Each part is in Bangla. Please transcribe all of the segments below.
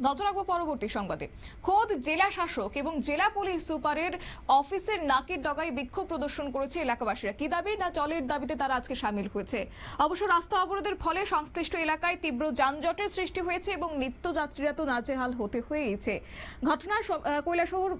নজর রাখব পরবর্তী সংবাদে। খোদ জেলা শাসক এবং জেলা পুলিশ সুপারের অফিসের নাকের ডগায় বিক্ষোভ প্রদর্শন করেছে এলাকাবাসীরা। কি দাবি? না জলের দাবিতে তারা আজকে সামিল হয়েছে? অবশ্য রাস্তা অবরোধের ফলে সংশ্লিষ্ট এলাকায় তীব্র যানজটের সৃষ্টি হয়েছে এবং নিত্যযাত্রীরা তো নাজেহাল হতে হয়েছে আহ, কৈলাসহর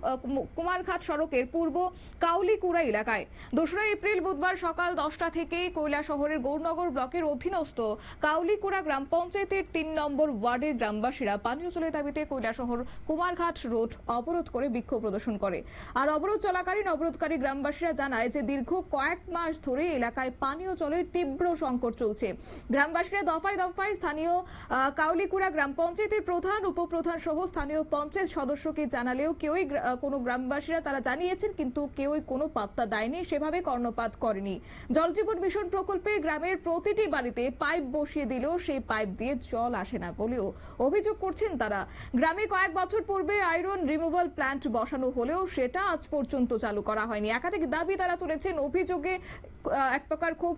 কুমারঘাট সড়কের পূর্ব কাউলিকুড়া এলাকায় দোসরা এপ্রিল বুধবার সকাল দশটা থেকে কৈলাসহরের গৌরনগর ব্লকের অধীনস্থ কাউলিকুড়া গ্রাম পঞ্চায়েতের তিন নম্বর ওয়ার্ডের গ্রামবাসীরা পানীয় জলের দাবিতে কৈলাসহর কুমারঘাট রোড অবরোধ করে বিক্ষোভ প্রদর্শন করে। আর অবরোধ চলাকালীন অবরোধকারী গ্রামবাসীরা জানায় যে দীর্ঘ কয়েক মাস ধরে এলাকায় পানীয় জলের তীব্র সংকট চলছে। গ্রামবাসীরা দফায় দফায় স্থানীয় কাউলিকুড়া গ্রাম পঞ্চায়েতের প্রধান, উপপ্রধান সহ স্থানীয় পঞ্চায়েত সদস্যকে জানালেও কেউই কোনো গ্রামবাসীরা তারা জানিয়েছেন কিন্তু কেউই কোনো পাত্তা দেয়নি, সেভাবে কর্ণপাত করেনি। জলজীবন মিশন প্রকল্পে গ্রামের প্রতিটি বাড়িতে পাইপ বসিয়ে দিলেও সেই পাইপ দিয়ে জল আসে না বলেও অভিযোগ করছেন তারা। গ্রামে কয়েক বছর পূর্বে আয়রন রিমুভাল প্ল্যান্ট বসানো হলেও সেটা আজ পর্যন্ত চালু করা হয়নি। একাধিক দাবি তারা তুলেছেন অভিযোগে এক প্রকার ক্ষোভ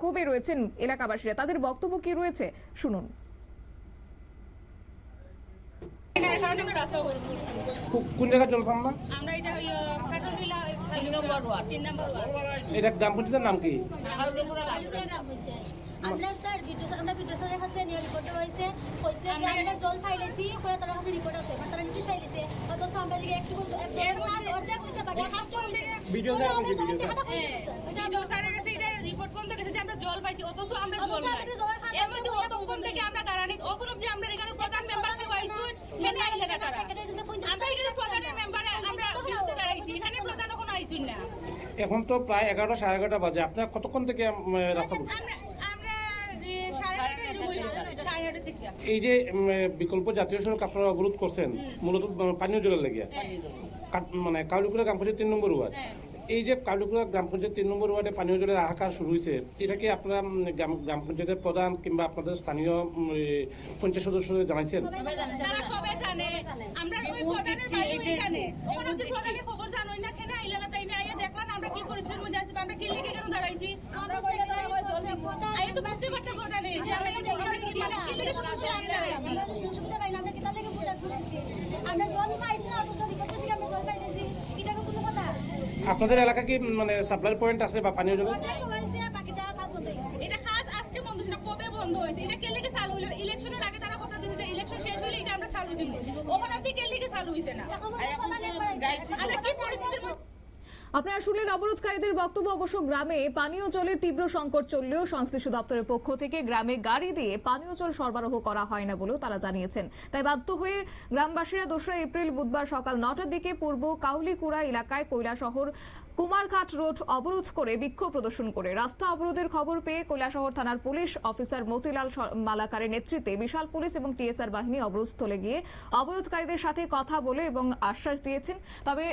ক্ষোভে রয়েছেন এলাকাবাসীরা। তাদের বক্তব্য কি রয়েছে? শুনুন। কোন জায়গায় জল পান আমরা এটা ওই, আহ, পেট্রোল ডিলার, তিন নম্বর ওয়ার্ড। তিন নম্বর ওয়ার্ড। এটা গ্রাম পঞ্চায়েতের নাম কি? আমরা আমরা ভিডিও কাছে নিয়ে রিপোর্ট হয়েছে কইছে যে আমরা জল ফাইলেছি কই তারা কাছে রিপোর্ট আছে তারা নিচে ফাইলেছে অথচ আমরা দিকে একটু বলতো এর মধ্যে- অর্ধেক কইছে বাকি ফার্স্ট হইছে video sir video sir. Video স্যারের কাছে এটা রিপোর্ট পর্যন্ত গেছে যে আমরা জল পাইছি, অথচ আমরা জল নাই। আমাদের জলের খাতা এর মধ্যে অতক্ষণ থেকে আমরা দাঁড়ানি, অখন অবধি আমরা এখানে প্রধান মেম্বার কেউ এখানে আইলে না তারা। আমরা এখানে প্রধানের মেম্বারে আমরা বিরুদ্ধে দাঁড়াইছি, এখানে প্রধান এখনও আইসুন না। এখন তো প্রায় এগারোটা সাড়ে এগারোটা বাজে আপনার কতক্ষণ থেকে রাস্তা আমরা আমরা যে সাড়ে নয়টা এরকম হইল, সাড়ে নয়টা থেকে। এই যে বিকল্প জাতীয় সড়ক আপনারা অবরোধ করছেন মূলত পানীয় জলের লেগে। মানে কাউলিকুড়া গ্রাম পঞ্চায়েত তিন নম্বর ওয়ার্ড। হ্যাঁ। এই যে কাউলিকুড়া গ্রাম পঞ্চায়েত তিন নম্বর ওয়ার্ডে পানীয় জলের হাহাকার শুরু হয়েছে এটা কি আপনারা গ্রাম পঞ্চায়েতের প্রধান কিংবা আপনাদের স্থানীয় পঞ্চায়েত সদস্যদের জানাইছেন? তারা সবাই জানে আমরা আমরা কি পরিস্থিতির মধ্যে আছি আমরা কি লিখে কেন দাঁড়াইছি। আইয়া তো বুঝতে পারতে কি কি কি জল জল আপনাদের এলাকা কি মানে সাপ্লাই পয়েন্ট আছে বা পানীয় তো এটা কাজ আজকে বন্ধ কবে বন্ধ হয়েছে এটা কে লিখে চালু হলো ইলেকশনের আগে তারা কথা ইলেকশন শেষ হলে এটা আমরা চালু দিব ওখানে অব্দি কে লিখে চালু হয়েছে না আমরা কি পরিস্থিতির আপনারা শুনলেন অবরোধকারীদের বক্তব্য অবশ্য গ্রামে পানীয় জলের তীব্র সংকট চললেও সংশ্লিষ্ট দপ্তরের পক্ষ থেকে গ্রামে গাড়ি দিয়ে পানীয় জল সরবরাহ করা হয় না বলেও তারা জানিয়েছেন। তাই বাধ্য হয়ে গ্রামবাসীরা দোসরা এপ্রিল বুধবার সকাল নটার দিকে পূর্ব কাউলিকুড়া এলাকায় কৈলাসহর কুমারঘাট রোড অবরোধ করে বিক্ষোভ প্রদর্শন করে। রাস্তা অবরোধের খবর পেয়ে কৈলাসহর থানার পুলিশ অফিসার মতিলাল মালাকারের নেতৃত্বে বিশাল পুলিশ এবং টিএসআর বাহিনী অবরোধস্থলে গিয়ে অবরোধকারীদের সাথে কথা বলে এবং আশ্বাস দিয়েছেন। তবে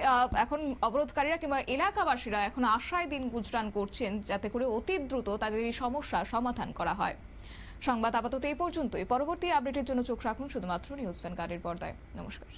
এখন অবরোধকারীরা কিংবা এলাকাবাসীরা এখন আশায় দিন গুজরান করছেন যাতে করে অতি দ্রুত তাদের এই সমস্যা সমাধান করা হয়। সংবাদ আপাতত এই পর্যন্তই। পরবর্তী আপডেটের জন্য চোখ রাখুন শুধুমাত্র নিউজ ভ্যানগার্ডের পর্দায়। নমস্কার।